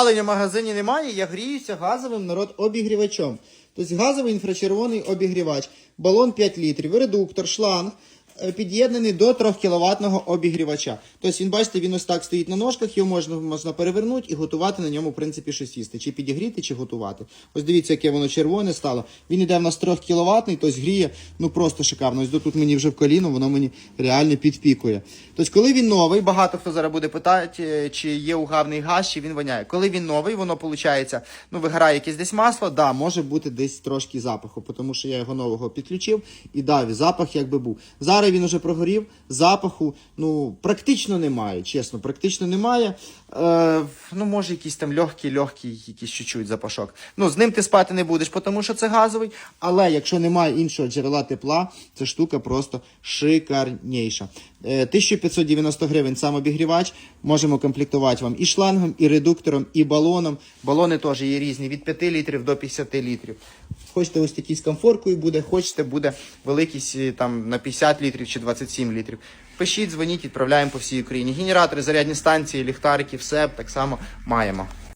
Опалення в магазині немає, я гріюся газовим народ обігрівачом. Тобто газовий інфрачервоний обігрівач, балон 5 літрів, редуктор, шланг. Е, Під'єднаний до 3 кВт обігрівача. Тобто він, бачите, він ось так стоїть на ножках, його можна, можна перевернути і готувати на ньому, в принципі, щось їсти. Чи підігріти, чи готувати. Ось дивіться, яке воно червоне стало. Він іде в нас 3 кВт, тобто гріє ну просто шикарно. Ось тут мені вже в коліно, воно мені реально підпікує. Тобто, коли він новий, багато хто зараз буде питати, е, чи є угавний газ, чи він воняє. Коли він новий, воно виходить, ну виграє якесь десь масло, да, може бути десь трошки запаху, тому що я його нового підключив і дав, запах якби був. Зараз він уже прогорів, запаху ну практично немає, чесно, практично немає. Е, ну, може, якийсь там легкий, легкий, якийсь чуть-чуть запашок. Ну, з ним ти спати не будеш, тому що це газовий. Але якщо немає іншого джерела тепла, ця штука просто шикарніша. Е, 1590 гривень сам обігрівач. Можемо комплектувати вам і шлангом, і редуктором, і балоном. Балони теж є різні від 5 літрів до 50 літрів. Хочете ось такий з комфоркою буде, хочете буде великий там на 50 літрів чи 27 літрів. Пишіть, дзвоніть, відправляємо по всій Україні. Генератори, зарядні станції, ліхтарики, все так само маємо.